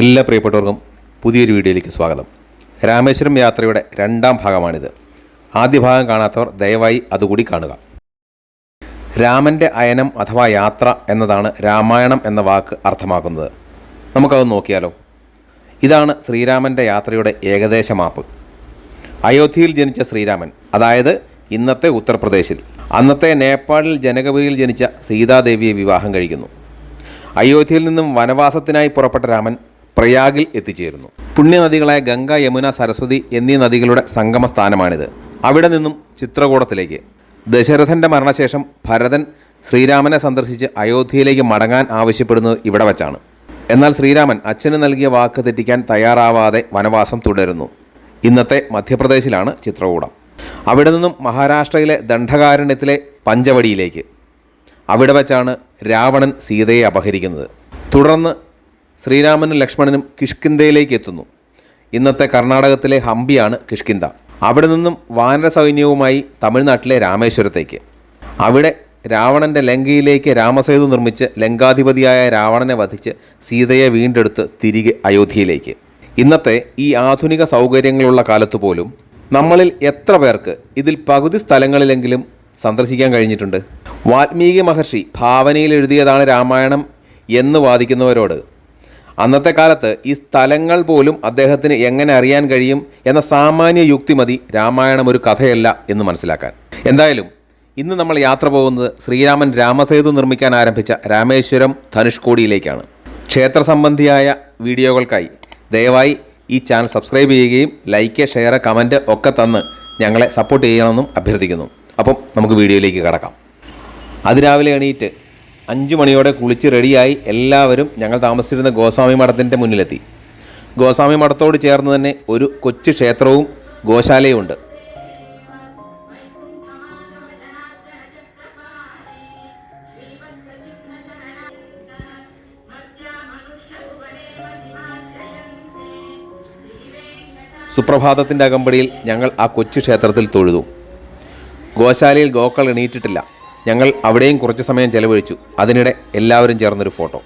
എല്ലാ പ്രിയപ്പെട്ടവർക്കും പുതിയൊരു വീഡിയോയിലേക്ക് സ്വാഗതം. രാമേശ്വരം യാത്രയുടെ രണ്ടാം ഭാഗമാണിത്. ആദ്യ ഭാഗം കാണാത്തവർ ദയവായി അതുകൂടി കാണുക. രാമന്റെ അയനം അഥവാ യാത്ര എന്നതാണ് രാമായണം എന്ന വാക്ക് അർത്ഥമാക്കുന്നത്. നമുക്കത് നോക്കിയാലോ? ഇതാണ് ശ്രീരാമന്റെ യാത്രയുടെ ഏകദേശ മാപ്പ്. അയോധ്യയിൽ ജനിച്ച ശ്രീരാമൻ അതായത് ഇന്നത്തെ ഉത്തർപ്രദേശിൽ അന്നത്തെ നേപ്പാളിൽ ജനകപുരിയിൽ ജനിച്ച സീതാദേവിയെ വിവാഹം കഴിക്കുന്നു. അയോധ്യയിൽ നിന്നും വനവാസത്തിനായി പുറപ്പെട്ട രാമൻ പ്രയാഗിൽ എത്തിച്ചേരുന്നു. പുണ്യനദികളായ ഗംഗ യമുന സരസ്വതി എന്നീ നദികളുടെ സംഗമ സ്ഥാനമാണിത് അവിടെ നിന്നും ചിത്രകൂടത്തിലേക്ക്. ദശരഥന്റെ മരണശേഷം ഭരതൻ ശ്രീരാമനെ സന്ദർശിച്ച് അയോധ്യയിലേക്ക് മടങ്ങാൻ ആവശ്യപ്പെടുന്നത് ഇവിടെ വച്ചാണ്. എന്നാൽ ശ്രീരാമൻ അച്ഛന് നൽകിയ വാക്ക് തെറ്റിക്കാൻ തയ്യാറാവാതെ വനവാസം തുടരുന്നു. ഇന്നത്തെ മധ്യപ്രദേശിലാണ് ചിത്രകൂടം. അവിടെ നിന്നും മഹാരാഷ്ട്രയിലെ ദണ്ഡകാരണ്യത്തിലെ പഞ്ചവടിയിലേക്ക്. അവിടെ വച്ചാണ് രാവണൻ സീതയെ അപഹരിക്കുന്നത്. തുടർന്ന് ശ്രീരാമനും ലക്ഷ്മണനും കിഷ്കിന്ധയിലേക്ക് എത്തുന്നു. ഇന്നത്തെ കർണാടകത്തിലെ ഹംപിയാണ് കിഷ്കിന്ധ അവിടെ നിന്നും വാനര സൈന്യവുമായി തമിഴ്നാട്ടിലെ രാമേശ്വരത്തേക്ക്. അവിടെ രാവണന്റെ ലങ്കയിലേക്ക് രാമസേതു നിർമ്മിച്ച് ലങ്കാധിപതിയായ രാവണനെ വധിച്ച് സീതയെ വീണ്ടെടുത്ത് തിരികെ അയോധ്യയിലേക്ക്. ഇന്നത്തെ ഈ ആധുനിക സൗകര്യങ്ങളുള്ള കാലത്ത് പോലും നമ്മളിൽ എത്ര പേർക്ക് ഇതിൽ പകുതി സ്ഥലങ്ങളിലെങ്കിലും സന്ദർശിക്കാൻ കഴിഞ്ഞിട്ടുണ്ട്? വാൽമീകി മഹർഷി ഭാവനയിൽ എഴുതിയതാണ് രാമായണം എന്ന് വാദിക്കുന്നവരോട് അന്നത്തെ കാലത്ത് ഈ സ്ഥലങ്ങൾ പോലും അദ്ദേഹത്തിന് എങ്ങനെ അറിയാൻ കഴിയും എന്ന സാമാന്യ യുക്തി മതി രാമായണം ഒരു കഥയല്ല എന്ന് മനസ്സിലാക്കാൻ. എന്തായാലും ഇന്ന് നമ്മൾ യാത്ര പോകുന്നത് ശ്രീരാമൻ രാമസേതു നിർമ്മിക്കാൻ ആരംഭിച്ച രാമേശ്വരം ധനുഷ്കോടിയിലേക്കാണ്. ക്ഷേത്ര സംബന്ധിയായ വീഡിയോകൾക്കായി ദയവായി ഈ ചാനൽ സബ്സ്ക്രൈബ് ചെയ്യുകയും ലൈക്ക് ഷെയർ കമന്റ് ഒക്കെ തന്ന് ഞങ്ങളെ സപ്പോർട്ട് ചെയ്യണമെന്നും അഭ്യർത്ഥിക്കുന്നു. അപ്പം നമുക്ക് വീഡിയോയിലേക്ക് കടക്കാം. അതിരാവിലെ എണീറ്റ് അഞ്ച് മണിയോടെ കുളിച്ച് റെഡിയായി എല്ലാവരും ഞങ്ങൾ താമസിച്ചിരുന്ന ഗോസ്വാമി മഠത്തിന്റെ മുന്നിലെത്തി. ഗോസ്വാമി മഠത്തോട് ചേർന്ന് തന്നെ ഒരു കൊച്ചു ക്ഷേത്രവും ഗോശാലയും ഉണ്ട് സുപ്രഭാതത്തിന്റെ അകമ്പടിയിൽ ഞങ്ങൾ ആ കൊച്ചു ക്ഷേത്രത്തിൽ തൊഴുതു. ഗോശാലയിൽ ഗോക്കൾ എണീറ്റിട്ടില്ല. ഞങ്ങൾ അവിടെയും കുറച്ച് സമയം ചെലവഴിച്ചു. അതിനിടെ എല്ലാവരും ചേർന്നൊരു ഫോട്ടോ.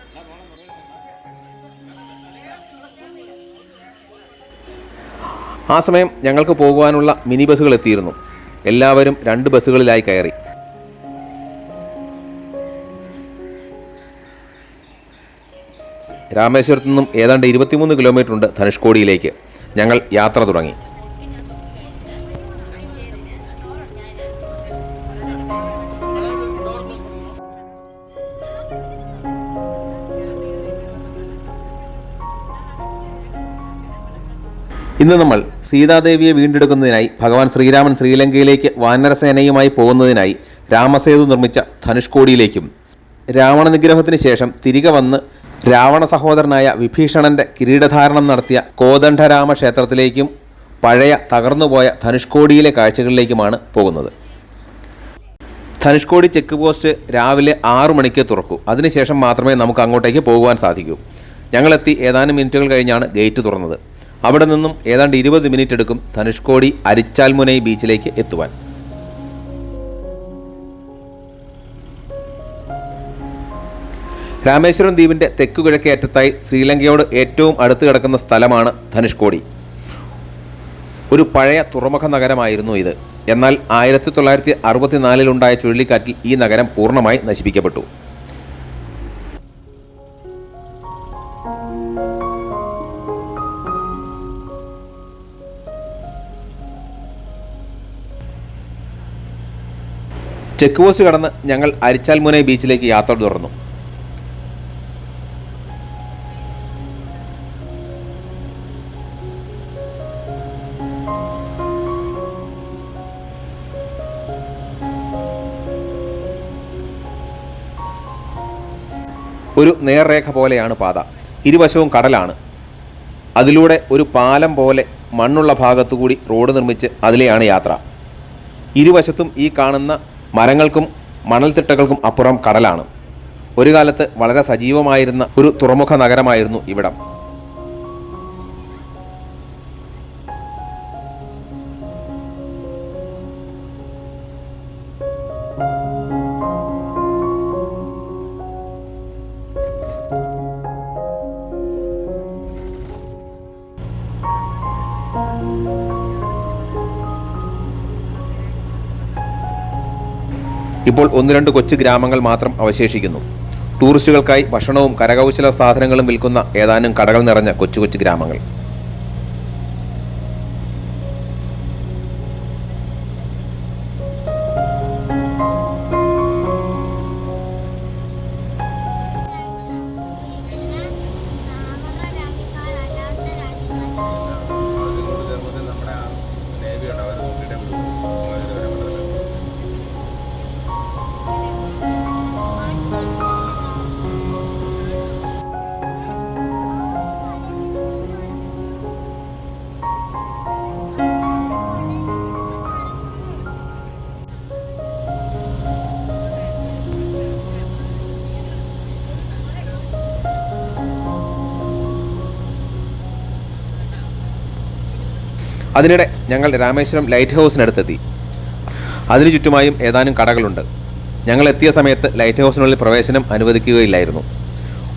ആ സമയം ഞങ്ങൾക്ക് പോകുവാനുള്ള മിനി ബസ്സുകൾ എത്തിയിരുന്നു. എല്ലാവരും രണ്ട് ബസ്സുകളിലായി കയറി. രാമേശ്വരത്തു നിന്നും ഏതാണ്ട് ഇരുപത്തിമൂന്ന് കിലോമീറ്റർ ഉണ്ട് ധനുഷ്കോടിയിലേക്ക്. ഞങ്ങൾ യാത്ര തുടങ്ങി. ഇന്ന് നമ്മൾ സീതാദേവിയെ വീണ്ടെടുക്കുന്നതിനായി ഭഗവാൻ ശ്രീരാമൻ ശ്രീലങ്കയിലേക്ക് വാനരസേനയുമായി പോകുന്നതിനായി രാമസേതു നിർമ്മിച്ച ധനുഷ്കോടിയിലേക്കും രാവണ നിഗ്രഹത്തിന് ശേഷം തിരികെ വന്ന് രാവണ സഹോദരനായ വിഭീഷണന്റെ കിരീടധാരണം നടത്തിയ കോദണ്ഡരാമ ക്ഷേത്രത്തിലേക്കും പഴയ തകർന്നുപോയ ധനുഷ്കോടിയിലെ കാഴ്ചകളിലേക്കുമാണ് പോകുന്നത്. ധനുഷ്കോടി ചെക്ക് പോസ്റ്റ് രാവിലെ ആറു മണിക്ക് തുറക്കൂ. അതിനുശേഷം മാത്രമേ നമുക്ക് അങ്ങോട്ടേക്ക് പോകുവാൻ സാധിക്കൂ. ഞങ്ങളെത്തി ഏതാനും മിനിറ്റുകൾ കഴിഞ്ഞാണ് ഗേറ്റ് തുറന്നത്. അവിടെ നിന്നും ഏതാണ്ട് ഇരുപത് മിനിറ്റ് എടുക്കും ധനുഷ്കോടി അരിച്ചാൽമുനൈ ബീച്ചിലേക്ക് എത്തുവാൻ. രാമേശ്വരം ദ്വീപിന്റെ തെക്കുകിഴക്കേ അറ്റത്തായി ശ്രീലങ്കയോട് ഏറ്റവും അടുത്ത് കിടക്കുന്ന സ്ഥലമാണ് ധനുഷ്കോടി. ഒരു പഴയ തുറമുഖ നഗരമായിരുന്നു ഇത്. എന്നാൽ ആയിരത്തി തൊള്ളായിരത്തി അറുപത്തിനാലിലുണ്ടായ ചുഴലിക്കാറ്റിൽ ഈ നഗരം പൂർണമായി നശിപ്പിക്കപ്പെട്ടു. ചെക്ക് പോസ്റ്റ് കടന്ന് ഞങ്ങൾ അരിച്ചാൽമുനൈ ബീച്ചിലേക്ക് യാത്ര തുടർന്നു. ഒരു നേർരേഖ പോലെയാണ് പാത. ഇരുവശവും കടലാണ്. അതിലൂടെ ഒരു പാലം പോലെ മണ്ണുള്ള ഭാഗത്തുകൂടി റോഡ് നിർമ്മിച്ച് അതിലെയാണ് യാത്ര. ഇരുവശത്തും ഈ കാണുന്ന മരങ്ങൾക്കും മണൽത്തിട്ടകൾക്കും അപ്പുറം കടലാണ്. ഒരു കാലത്ത് വളരെ സജീവമായിരുന്ന ഒരു തുറമുഖ നഗരമായിരുന്നു ഇവിടം. thank you ഇപ്പോൾ ഒന്ന് രണ്ട് കൊച്ചു ഗ്രാമങ്ങൾ മാത്രം അവശേഷിക്കുന്നു. ടൂറിസ്റ്റുകൾക്കായി ഭക്ഷണവും കരകൗശല സാധനങ്ങളും വിൽക്കുന്ന ഏതാനും കടകൾ നിറഞ്ഞ കൊച്ചു കൊച്ചു ഗ്രാമങ്ങൾ. അതിനിടെ ഞങ്ങൾ രാമേശ്വരം ലൈറ്റ് ഹൗസിനടുത്തെത്തി. അതിനു ചുറ്റുമായും ഏതാനും കടകളുണ്ട്. ഞങ്ങൾ എത്തിയ സമയത്ത് ലൈറ്റ് ഹൗസിനുള്ളിൽ പ്രവേശനം അനുവദിക്കുകയില്ലായിരുന്നു.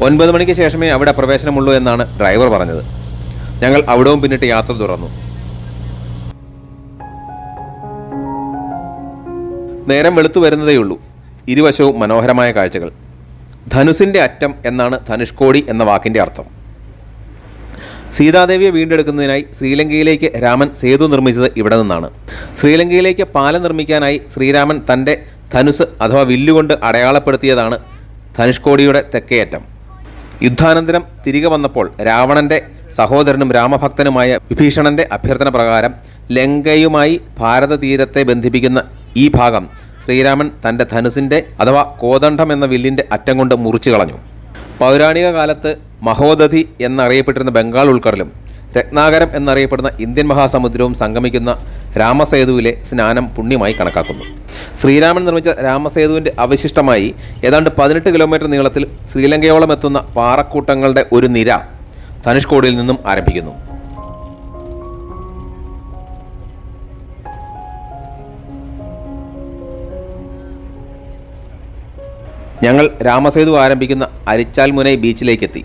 ഒൻപത് മണിക്ക് ശേഷമേ അവിടെ പ്രവേശനമുള്ളൂ എന്നാണ് ഡ്രൈവർ പറഞ്ഞത്. ഞങ്ങൾ അവിടവും പിന്നിട്ട് യാത്ര തുറന്നു നേരം വെളുത്തു വരുന്നതേയുള്ളൂ. ഇരുവശവും മനോഹരമായ കാഴ്ചകൾ. ധനുസിന്റെ അറ്റം എന്നാണ് ധനുഷ്കോടി എന്ന വാക്കിന്റെ അർത്ഥം. സീതാദേവിയെ വീണ്ടെടുക്കുന്നതിനായി ശ്രീലങ്കയിലേക്ക് രാമൻ സേതു നിർമ്മിച്ചത് ഇവിടെ നിന്നാണ്. ശ്രീലങ്കയിലേക്ക് പാലം നിർമ്മിക്കാനായി ശ്രീരാമൻ തന്റെ ധനുസ് അഥവാ വില്ലുകൊണ്ട് അടയാളപ്പെടുത്തിയതാണ് ധനുഷ്കോടിയുടെ തെക്കേയറ്റം. യുദ്ധാനന്തരം തിരികെ വന്നപ്പോൾ രാവണന്റെ സഹോദരനും രാമഭക്തനുമായ വിഭീഷണന്റെ അഭ്യർത്ഥന പ്രകാരം ലങ്കയുമായി ഭാരത തീരത്തെ ബന്ധിപ്പിക്കുന്ന ഈ ഭാഗം ശ്രീരാമൻ തന്റെ ധനുസിന്റെ അഥവാ കോദണ്ഡം എന്ന വില്ലിന്റെ അറ്റം കൊണ്ട് മുറിച്ചു കളഞ്ഞു. പൗരാണിക കാലത്ത് മഹോദധി എന്നറിയപ്പെട്ടിരുന്ന ബംഗാൾ ഉൾക്കടലും രത്നാകരം എന്നറിയപ്പെടുന്ന ഇന്ത്യൻ മഹാസമുദ്രവും സംഗമിക്കുന്ന രാമസേതുവിലെ സ്നാനം പുണ്യമായി കണക്കാക്കുന്നു. ശ്രീരാമൻ നിർമ്മിച്ച രാമസേതുവിന്റെ അവശിഷ്ടമായി ഏതാണ്ട് പതിനെട്ട് കിലോമീറ്റർ നീളത്തിൽ ശ്രീലങ്കയോളം എത്തുന്ന പാറക്കൂട്ടങ്ങളുടെ ഒരു നിര ധനുഷ്കോടിയിൽ നിന്നും ആരംഭിക്കുന്നു. ഞങ്ങൾ രാമസേതു ആരംഭിക്കുന്ന അരിച്ചാൽ മുനൈ ബീച്ചിലേക്കെത്തി.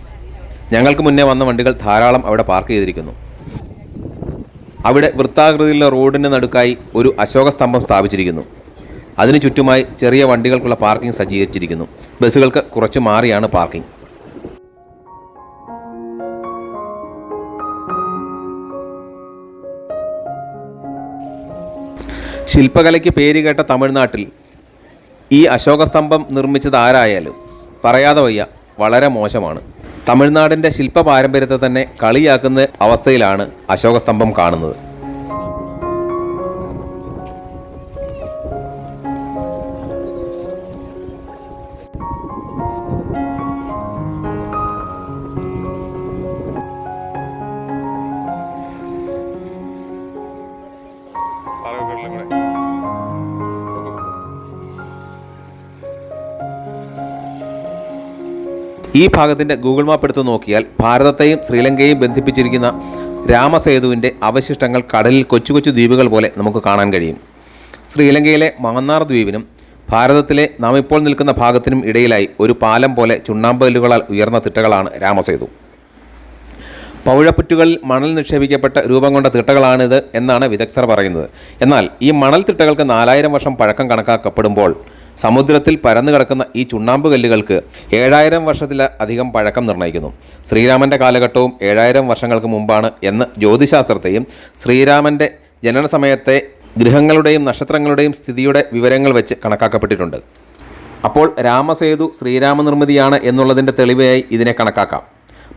ഞങ്ങൾക്ക് മുന്നേ വന്ന വണ്ടികൾ ധാരാളം അവിടെ പാർക്ക് ചെയ്തിരിക്കുന്നു. അവിടെ വൃത്താകൃതിയിലുള്ള റോഡിന് നടുക്കായി ഒരു അശോക സ്തംഭം സ്ഥാപിച്ചിരിക്കുന്നു. അതിനു ചുറ്റുമായി ചെറിയ വണ്ടികൾക്കുള്ള പാർക്കിംഗ് സജ്ജീകരിച്ചിരിക്കുന്നു. ബസ്സുകൾക്ക് കുറച്ച് മാറിയാണ് പാർക്കിംഗ്. ശില്പകലയ്ക്ക് പേരുകേട്ട തമിഴ്നാട്ടിൽ ഈ അശോകസ്തംഭം നിർമ്മിച്ചത് ആരായാലും പറയാതെ വയ്യ വളരെ മോശമാണ്. തമിഴ്നാടിന്റെ ശില്പ പാരമ്പര്യത്തെ തന്നെ കളിയാക്കുന്ന അവസ്ഥയിലാണ് അശോകസ്തംഭം കാണുന്നത്. ഈ ഭാഗത്തിന്റെ ഗൂഗിൾ മാപ്പ് എടുത്ത് നോക്കിയാൽ ഭാരതത്തെയും ശ്രീലങ്കയെയും ബന്ധിപ്പിച്ചിരിക്കുന്ന രാമസേതുവിന്റെ അവശിഷ്ടങ്ങൾ കടലിൽ കൊച്ചു കൊച്ചു ദ്വീപുകൾ പോലെ നമുക്ക് കാണാൻ കഴിയും. ശ്രീലങ്കയിലെ മാന്നാർ ദ്വീപിനും ഭാരതത്തിലെ നാം ഇപ്പോൾ നിൽക്കുന്ന ഭാഗത്തിനും ഇടയിലായി ഒരു പാലം പോലെ ചുണ്ണാമ്പലുകളാൽ ഉയർന്ന തിട്ടകളാണ് രാമസേതു. പൗഴപ്പുറ്റുകളിൽ മണൽ നിക്ഷേപിക്കപ്പെട്ട രൂപം കൊണ്ട തിട്ടകളാണിത് എന്നാണ് വിദഗ്ധർ പറയുന്നത്. എന്നാൽ ഈ മണൽ തിട്ടകൾക്ക് നാലായിരം വർഷം പഴക്കം കണക്കാക്കപ്പെടുമ്പോൾ സമുദ്രത്തിൽ പരന്നു കിടക്കുന്ന ഈ ചുണ്ണാമ്പ് കല്ലുകൾക്ക് ഏഴായിരം വർഷത്തിലധികം പഴക്കം നിർണയിക്കുന്നു ശ്രീരാമന്റെ കാലഘട്ടവും ഏഴായിരം വർഷങ്ങൾക്ക് മുമ്പാണ് എന്ന് ജ്യോതിശാസ്ത്രത്തെയും ശ്രീരാമന്റെ ജനന സമയത്തെ ഗ്രഹങ്ങളുടെയും നക്ഷത്രങ്ങളുടെയും സ്ഥിതിയുടെ വിവരങ്ങൾ വെച്ച് കണക്കാക്കപ്പെട്ടിട്ടുണ്ട്. അപ്പോൾ രാമസേതു ശ്രീരാമ നിർമ്മിതിയാണ് എന്നുള്ളതിന്റെ തെളിവായി ഇതിനെ കണക്കാക്കാം.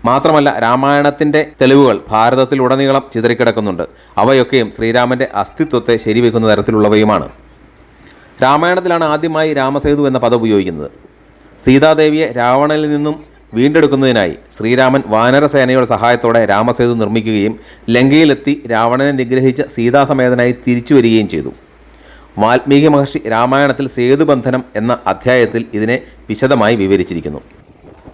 മാത്രമല്ല രാമായണത്തിന്റെ തെളിവുകൾ ഭാരതത്തിലുടനീളം ചിതറിക്കിടക്കുന്നുണ്ട്. അവയൊക്കെയും ശ്രീരാമന്റെ അസ്തിത്വത്തെ ശരിവെക്കുന്ന തരത്തിലുള്ളവയുമാണ്. രാമായണത്തിലാണ് ആദ്യമായി രാമസേതു എന്ന പദം ഉപയോഗിക്കുന്നത്. സീതാദേവിയെ രാവണനിൽ നിന്നും വീണ്ടെടുക്കുന്നതിനായി ശ്രീരാമൻ വാനരസേനയുടെ സഹായത്തോടെ രാമസേതു നിർമ്മിക്കുകയും ലങ്കയിലെത്തി രാവണനെ നിഗ്രഹിച്ച സീതാസമേതനായി തിരിച്ചു വരികയും ചെയ്തു. വാൽമീകി മഹർഷി രാമായണത്തിൽ സേതുബന്ധനം എന്ന അധ്യായത്തിൽ ഇതിനെ വിശദമായി വിവരിച്ചിരിക്കുന്നു.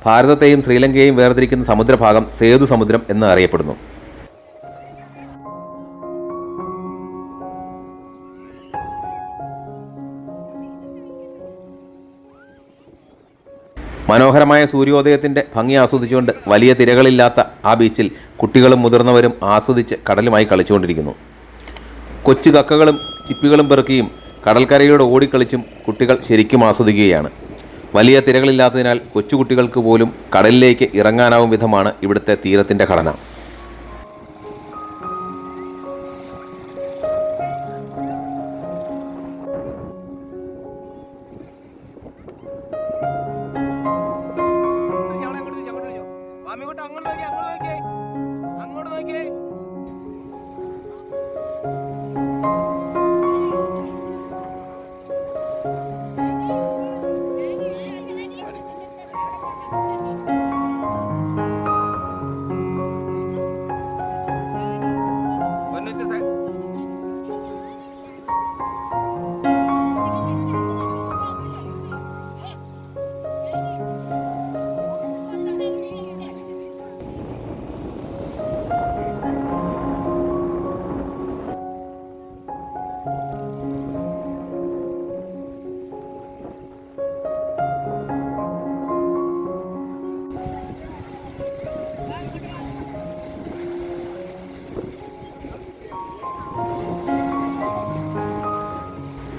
ഭാരതത്തെയും ശ്രീലങ്കയെയും വേർതിരിക്കുന്ന സമുദ്രഭാഗം സേതു സമുദ്രം എന്ന് അറിയപ്പെടുന്നു. മനോഹരമായ സൂര്യോദയത്തിന്റെ ഭംഗി ആസ്വദിച്ചുകൊണ്ട് വലിയ തിരകളില്ലാത്ത ആ ബീച്ചിൽ കുട്ടികളും മുതിർന്നവരും ആസ്വദിച്ച് കടലുമായി കളിച്ചുകൊണ്ടിരിക്കുന്നു. കൊച്ചു കക്കകളും ചിപ്പികളും പെറുക്കിയും കടൽക്കരയിലൂടെ ഓടിക്കളിച്ചും കുട്ടികൾ ശരിക്കും ആസ്വദിക്കുകയാണ്. വലിയ തിരകളില്ലാത്തതിനാൽ കൊച്ചുകുട്ടികൾക്ക് പോലും കടലിലേക്ക് ഇറങ്ങാനാവും വിധമാണ് ഇവിടുത്തെ തീരത്തിന്റെ ഘടന.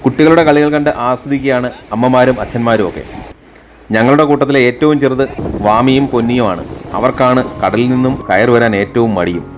കുട്ടികളുടെ കളികൾ കണ്ട് ആസ്വദിക്കുകയാണ് അമ്മമാരും അച്ഛന്മാരും ഒക്കെ. ഞങ്ങളുടെ കൂട്ടത്തിലെ ഏറ്റവും ചെറുത് വാമിയും പൊന്നിയുമാണ്. അവർക്കാണ് കടലിൽ നിന്നും കയറി വരാൻ ഏറ്റവും മടിയും.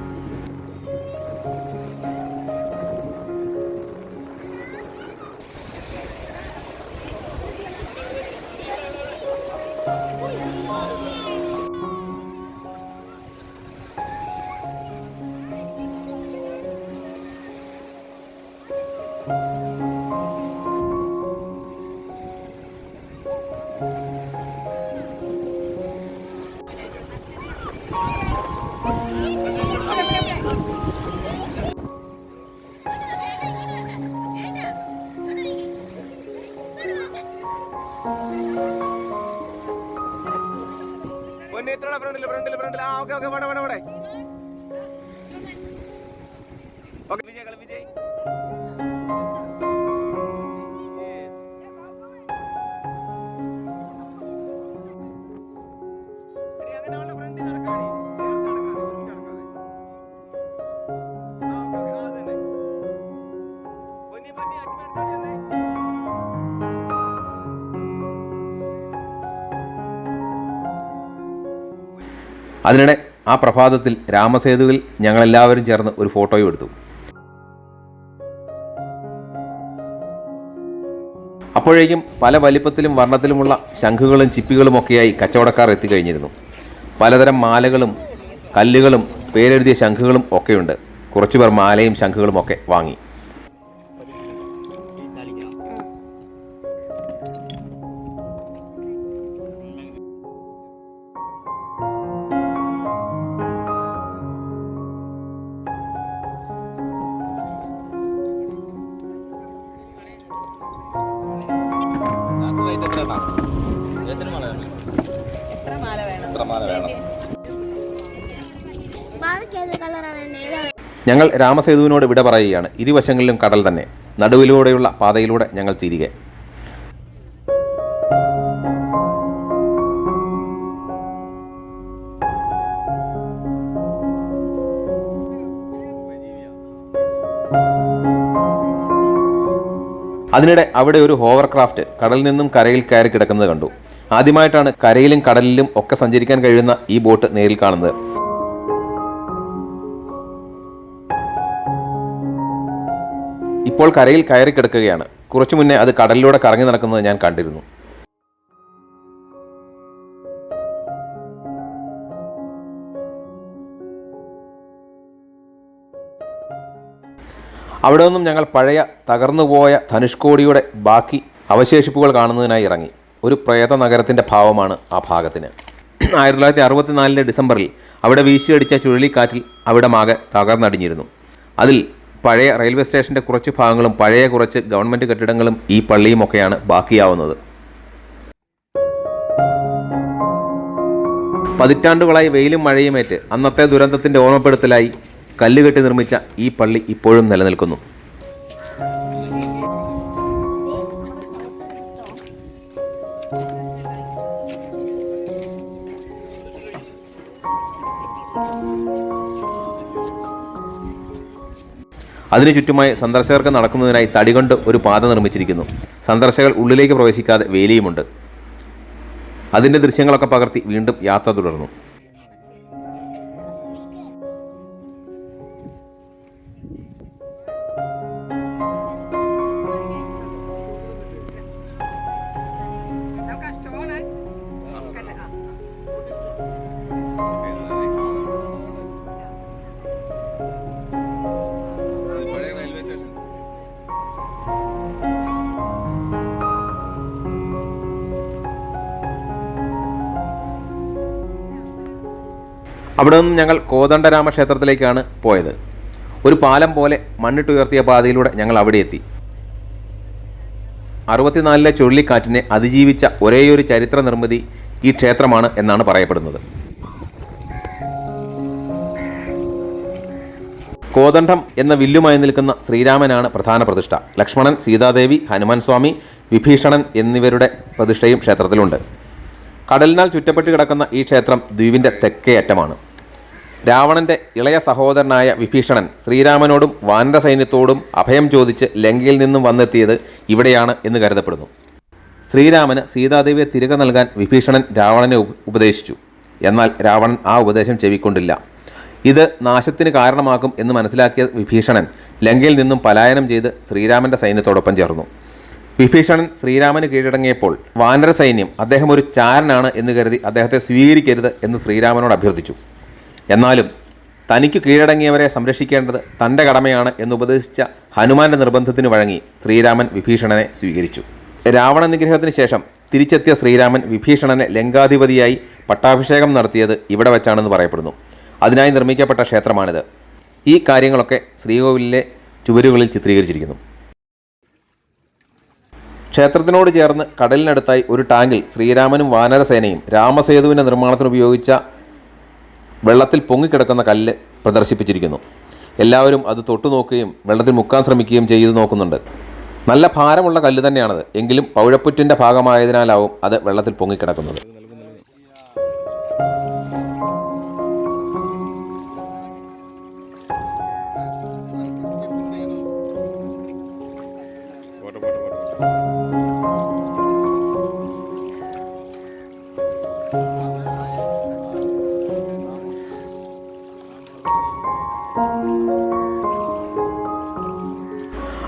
ഓക്കെ വട വട വട ഓക്കെ വിജയ് കളി വിജയ്. അതിനിടെ ആ പ്രഭാതത്തിൽ രാമസേതുവിൽ ഞങ്ങളെല്ലാവരും ചേർന്ന് ഒരു ഫോട്ടോയും എടുത്തു. അപ്പോഴേക്കും പല വലിപ്പത്തിലും വർണത്തിലുമുള്ള ശംഖുകളും ചിപ്പികളും ഒക്കെയായി കച്ചവടക്കാർ എത്തിക്കഴിഞ്ഞിരുന്നു. പലതരം മാലകളും കല്ലുകളും പേരെഴുതിയ ശംഖുകളും ഒക്കെയുണ്ട്. കുറച്ചുപേർ മാലയും ശംഖുകളും ഒക്കെ വാങ്ങി. ഞങ്ങൾ രാമസേതുവിനോട് വിട പറയുകയാണ്. ഇരുവശങ്ങളിലും കടൽ തന്നെ. നടുവിലൂടെയുള്ള പാതയിലൂടെ ഞങ്ങൾ തിരികെ. അതിനിടെ അവിടെ ഒരു ഹോവർക്രാഫ്റ്റ് കടലിൽ നിന്നും കരയിൽ കയറി കിടക്കുന്നത് കണ്ടു. ആദ്യമായിട്ടാണ് കരയിലും കടലിലും ഒക്കെ സഞ്ചരിക്കാൻ കഴിയുന്ന ഈ ബോട്ട് നേരിൽ കാണുന്നത്. ഇപ്പോൾ കരയിൽ കയറി കിടക്കുകയാണ്. കുറച്ചു മുന്നേ അത് കടലിലൂടെ കറങ്ങി നടക്കുന്നത് ഞാൻ കണ്ടിരുന്നു. അവിടെ നിന്നും ഞങ്ങൾ പഴയ തകർന്നുപോയ ധനുഷ്കോടിയുടെ ബാക്കി അവശേഷിപ്പുകൾ കാണുന്നതിനായി ഇറങ്ങി. ഒരു പ്രേത നഗരത്തിന്റെ ഭാവമാണ് ആ ഭാഗത്തിന്. ആയിരത്തി തൊള്ളായിരത്തി അറുപത്തിനാലിലെ ഡിസംബറിൽ അവിടെ വീശിയടിച്ച ചുഴലിക്കാറ്റിൽ അവിടെ മാകെ തകർന്നടിഞ്ഞിരുന്നു. അതിൽ പഴയ റെയിൽവേ സ്റ്റേഷന്റെ കുറച്ച് ഭാഗങ്ങളും പഴയ കുറച്ച് ഗവൺമെന്റ് കെട്ടിടങ്ങളും ഈ പള്ളിയുമൊക്കെയാണ് ബാക്കിയാവുന്നത്. പതിറ്റാണ്ടുകളായി വെയിലും മഴയുമേറ്റ് അന്നത്തെ ദുരന്തത്തിന്റെ ഓർമ്മപ്പെടുത്തലായി കല്ലുകെട്ടി നിർമ്മിച്ച ഈ പള്ളി ഇപ്പോഴും നിലനിൽക്കുന്നു. അതിനു ചുറ്റുമായി സന്ദർശകർക്ക് നടക്കുന്നതിനായി തടികൊണ്ട് ഒരു പാത നിർമ്മിച്ചിരിക്കുന്നു. സന്ദർശകർ ഉള്ളിലേക്ക് പ്രവേശിക്കാതെ വേലിയുമുണ്ട്. അതിന്റെ ദൃശ്യങ്ങളൊക്കെ പകർത്തി വീണ്ടും യാത്ര തുടർന്നു. അവിടെ നിന്നും ഞങ്ങൾ കോദണ്ഡരാമ ക്ഷേത്രത്തിലേക്കാണ് പോയത്. ഒരു പാലം പോലെ മണ്ണിട്ടുയർത്തിയ പാതയിലൂടെ ഞങ്ങൾ അവിടെ എത്തി. അറുപത്തിനാലിലെ ചുഴലിക്കാറ്റിനെ അതിജീവിച്ച ഒരേയൊരു ചരിത്ര നിർമ്മിതി ഈ ക്ഷേത്രമാണ് എന്നാണ് പറയപ്പെടുന്നത്. കോദണ്ഡം എന്ന വില്ലുമായി നിൽക്കുന്ന ശ്രീരാമനാണ് പ്രധാന പ്രതിഷ്ഠ. ലക്ഷ്മണൻ സീതാദേവി ഹനുമാൻ സ്വാമി വിഭീഷണൻ എന്നിവരുടെ പ്രതിഷ്ഠയും ക്ഷേത്രത്തിലുണ്ട്. കടലിനാൽ ചുറ്റപ്പെട്ട് കിടക്കുന്ന ഈ ക്ഷേത്രം ദ്വീപിന്റെ തെക്കേ അറ്റമാണ് രാവണന്റെ ഇളയ സഹോദരനായ വിഭീഷണൻ ശ്രീരാമനോടും വാനര സൈന്യത്തോടും അഭയം ചോദിച്ച് ലങ്കയിൽ നിന്നും വന്നെത്തിയത് ഇവിടെയാണ് എന്ന് കരുതപ്പെടുന്നു. ശ്രീരാമന് സീതാദേവിയെ തിരികെ നൽകാൻ വിഭീഷണൻ രാവണനെ ഉപദേശിച്ചു. എന്നാൽ രാവണൻ ആ ഉപദേശം ചെവിക്കൊണ്ടില്ല. ഇത് നാശത്തിന് കാരണമാകും എന്ന് മനസ്സിലാക്കിയ വിഭീഷണൻ ലങ്കയിൽ നിന്നും പലായനം ചെയ്ത് ശ്രീരാമന്റെ സൈന്യത്തോടൊപ്പം ചേർന്നു. വിഭീഷണൻ ശ്രീരാമന് കീഴടങ്ങിയപ്പോൾ വാനര സൈന്യം അദ്ദേഹം ഒരു ചാരനാണ് എന്ന് കരുതി അദ്ദേഹത്തെ സ്വീകരിക്കരുത് എന്ന് ശ്രീരാമനോട് അഭ്യർത്ഥിച്ചു. എന്നാലും തനിക്ക് കീഴടങ്ങിയവരെ സംരക്ഷിക്കേണ്ടത് തന്റെ കടമയാണ് എന്നുപദേശിച്ച ഹനുമാന്റെ നിർബന്ധത്തിന് വഴങ്ങി ശ്രീരാമൻ വിഭീഷണനെ സ്വീകരിച്ചു. രാവണ നിഗ്രഹത്തിന് ശേഷം തിരിച്ചെത്തിയ ശ്രീരാമൻ വിഭീഷണനെ ലങ്കാധിപതിയായി പട്ടാഭിഷേകം നടത്തിയത് ഇവിടെ വെച്ചാണെന്ന് പറയപ്പെടുന്നു. അതിനായി നിർമ്മിക്കപ്പെട്ട ക്ഷേത്രമാണിത്. ഈ കാര്യങ്ങളൊക്കെ ശ്രീകോവിലിലെ ചുവരുകളിൽ ചിത്രീകരിച്ചിരിക്കുന്നു. ക്ഷേത്രത്തിനോട് ചേർന്ന് കടലിനടുത്തായി ഒരു ടാങ്കിൽ ശ്രീരാമനും വാനരസേനയും രാമസേതുവിന്റെ നിർമ്മാണത്തിന് ഉപയോഗിച്ച വെള്ളത്തിൽ പൊങ്ങിക്കിടക്കുന്ന കല്ല് പ്രദർശിപ്പിച്ചിരിക്കുന്നു. എല്ലാവരും അത് തൊട്ടു നോക്കുകയും വെള്ളത്തിൽ മുക്കാൻ ശ്രമിക്കുകയും ചെയ്തു നോക്കുന്നുണ്ട്. നല്ല ഭാരമുള്ള കല്ല് തന്നെയാണത്. എങ്കിലും പൗഴപ്പുറ്റിന്റെ ഭാഗമായതിനാലാവും അത് വെള്ളത്തിൽ പൊങ്ങിക്കിടക്കുന്നത്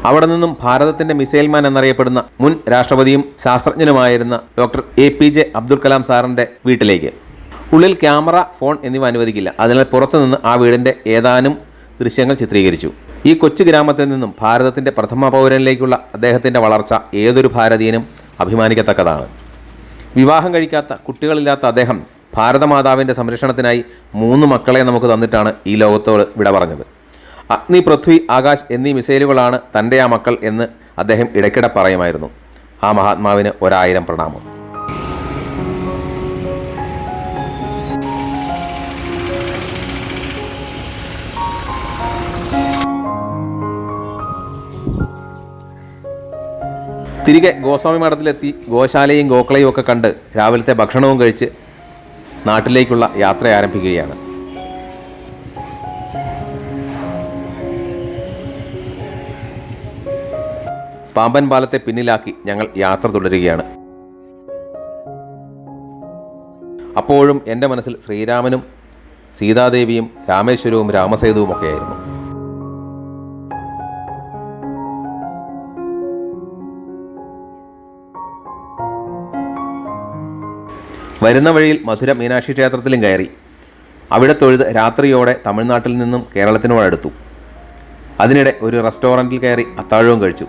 അവിടെ നിന്നും ഭാരതത്തിന്റെ മിസൈൽ മാൻ എന്നറിയപ്പെടുന്ന മുൻ രാഷ്ട്രപതിയും ശാസ്ത്രജ്ഞനുമായിരുന്ന doctor A P J Abdul Kalam സാറിന്റെ വീട്ടിലേക്ക്. ഉള്ളിൽ ക്യാമറ ഫോൺ എന്നിവ അനുവദിക്കില്ല. അതിനാൽ പുറത്തുനിന്ന് ആ വീടിന്റെ ഏതാനും ദൃശ്യങ്ങൾ ചിത്രീകരിച്ചു. ഈ കൊച്ചു ഗ്രാമത്തിൽ നിന്നും ഭാരതത്തിന്റെ പ്രഥമ പൗരനിലേക്കുള്ള അദ്ദേഹത്തിന്റെ വളർച്ച ഏതൊരു ഭാരതീയനും അഭിമാനിക്കത്തക്കതാണ്. വിവാഹം കഴിക്കാത്ത കുട്ടികളില്ലാത്ത അദ്ദേഹം ഭാരതമാതാവിന്റെ സംരക്ഷണത്തിനായി മൂന്ന് മക്കളെ നമുക്ക് തന്നിട്ടാണ് ഈ ലോകത്തോട് വിട പറഞ്ഞത്. അഗ്നി പൃഥ്വി ആകാശ് എന്നീ മിസൈലുകളാണ് തന്റെ ആ മക്കൾ എന്ന് അദ്ദേഹം ഇടയ്ക്കിടെ പറയുമായിരുന്നു. ആ മഹാത്മാവിന് ഒരായിരം പ്രണാമം. തിരികെ ഗോസ്വാമി മഠത്തിലെത്തി ഗോശാലയും ഗോക്കളയും ഒക്കെ കണ്ട് രാവിലത്തെ ഭക്ഷണവും കഴിച്ച് നാട്ടിലേക്കുള്ള യാത്ര ആരംഭിക്കുകയാണ്. പാമ്പൻ പാലത്തെ പിന്നിലാക്കി ഞങ്ങൾ യാത്ര തുടരുകയാണ്. അപ്പോഴും എന്റെ മനസ്സിൽ ശ്രീരാമനും സീതാദേവിയും രാമേശ്വരവും രാമസേതുവും ഒക്കെയായിരുന്നു. വരുന്ന വഴിയിൽ മധുര മീനാക്ഷി ക്ഷേത്രത്തിലും കയറി. അവിടെ തൊഴുത് രാത്രിയോടെ തമിഴ്നാട്ടിൽ നിന്നും കേരളത്തിനോടടുത്തു. അതിനിടെ ഒരു റെസ്റ്റോറന്റിൽ കയറി അത്താഴവും കഴിച്ചു.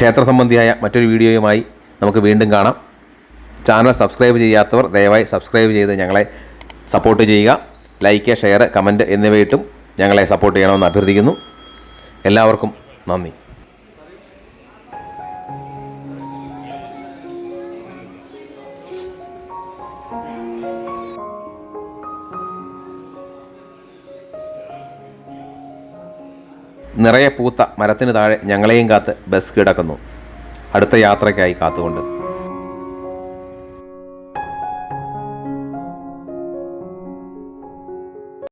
ക്ഷേത്ര സംബന്ധിയായ മറ്റൊരു വീഡിയോയുമായി നമുക്ക് വീണ്ടും കാണാം. ചാനൽ സബ്സ്ക്രൈബ് ചെയ്യാത്തവർ ദയവായി സബ്സ്ക്രൈബ് ചെയ്ത് ഞങ്ങളെ സപ്പോർട്ട് ചെയ്യുക. ലൈക്ക് ഷെയർ കമന്റ് എന്നിവയിട്ടും ഞങ്ങളെ സപ്പോർട്ട് ചെയ്യണമെന്ന് അഭ്യർത്ഥിക്കുന്നു. എല്ലാവർക്കും നന്ദി. നിറയെ പൂത്ത മരത്തിന് താഴെ ഞങ്ങളെയും കാത്ത് ബസ് കിടക്കുന്നു. അടുത്ത യാത്രയ്ക്കായി കാത്തുകൊണ്ട്.